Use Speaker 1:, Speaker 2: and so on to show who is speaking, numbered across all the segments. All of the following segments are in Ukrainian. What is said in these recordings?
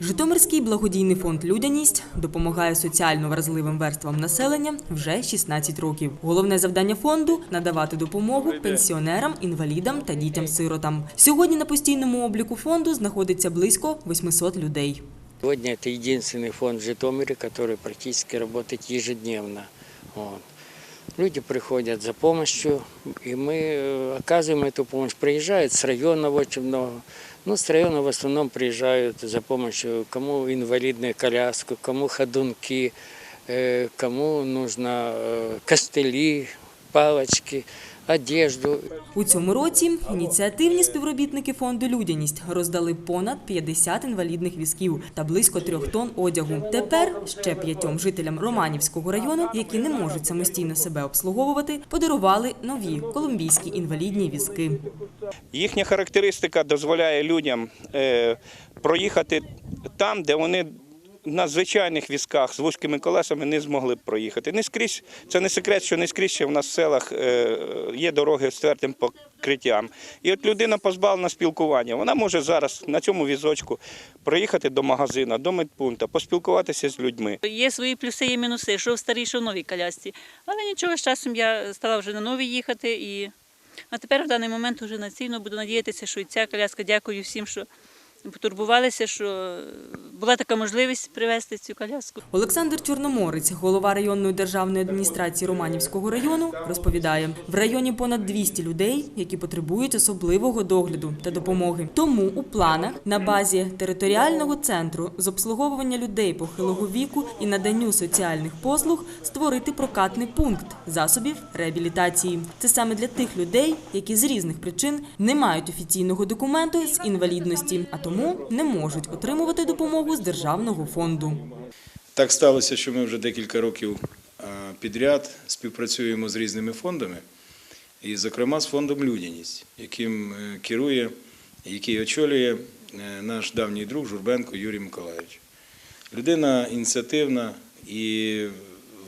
Speaker 1: Житомирський благодійний фонд Людяність допомагає соціально вразливим верствам населення вже 16 років. Головне завдання фонду надавати допомогу пенсіонерам, інвалідам та дітям-сиротам. Сьогодні на постійному обліку фонду знаходиться близько 800 людей.
Speaker 2: Сегодня это единственный фонд в Житомире, который практически работает ежедневно. Вот. Люди приходят за помощью, и мы э, оказываем эту помощь. Приезжают с района очень много. Ну, с района в основном приезжают за помощью, кому инвалидную коляску, кому ходунки, э, кому нужно э, костыли, палочки, одежду.
Speaker 1: У цьому році ініціативні співробітники фонду Людяність роздали понад 50 інвалідних візків та близько трьох тонн одягу. Тепер ще п'ятьом жителям Романівського району, які не можуть самостійно себе обслуговувати, подарували нові колумбійські інвалідні візки.
Speaker 3: Їхня характеристика дозволяє людям е, проїхати там, де вони на звичайних візках з вузькими колесами не змогли б проїхати. Не скрізь, це не секрет, що не скрізь ще в нас в селах е, є дороги з твердим покриттям. І от людина позбавлена спілкування. Вона може зараз на цьому візочку проїхати до магазину, до медпункту, поспілкуватися з людьми.
Speaker 4: Є свої плюси, є мінуси, що в старій, що в новій колясці. Але нічого, з часом я стала вже на новій їхати. І... А тепер в даний момент вже націльно буду надіятися, що і ця коляска. Дякую всім, що потурбувалися, що була така можливість привезти цю коляску.
Speaker 1: Олександр Чорноморець, голова районної державної адміністрації Романівського району, розповідає, в районі понад 200 людей, які потребують особливого догляду та допомоги. Тому у планах на базі територіального центру з обслуговування людей похилого віку і наданню соціальних послуг створити прокатний пункт засобів реабілітації. Це саме для тих людей, які з різних причин не мають офіційного документу з інвалідності, а тому не можуть отримувати допомогу з державного фонду.
Speaker 5: Так сталося, що ми вже декілька років підряд співпрацюємо з різними фондами, і, зокрема, з фондом Людяність, яким е, керує, який очолює е, наш давній друг Журбенко Юрій Миколаївич. Людина ініціативна і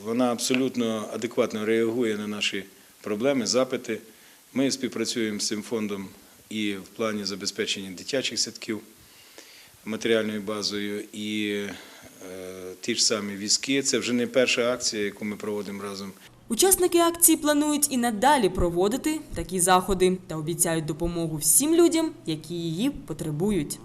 Speaker 5: вона абсолютно адекватно реагує на наші проблеми, запити. Ми співпрацюємо з цим фондом і в плані забезпечення дитячих садків матеріальною базою і е, ті ж самі візки. Це вже не перша акція, яку ми проводимо разом.
Speaker 1: Учасники акції планують і надалі проводити такі заходи та обіцяють допомогу всім людям, які її потребують.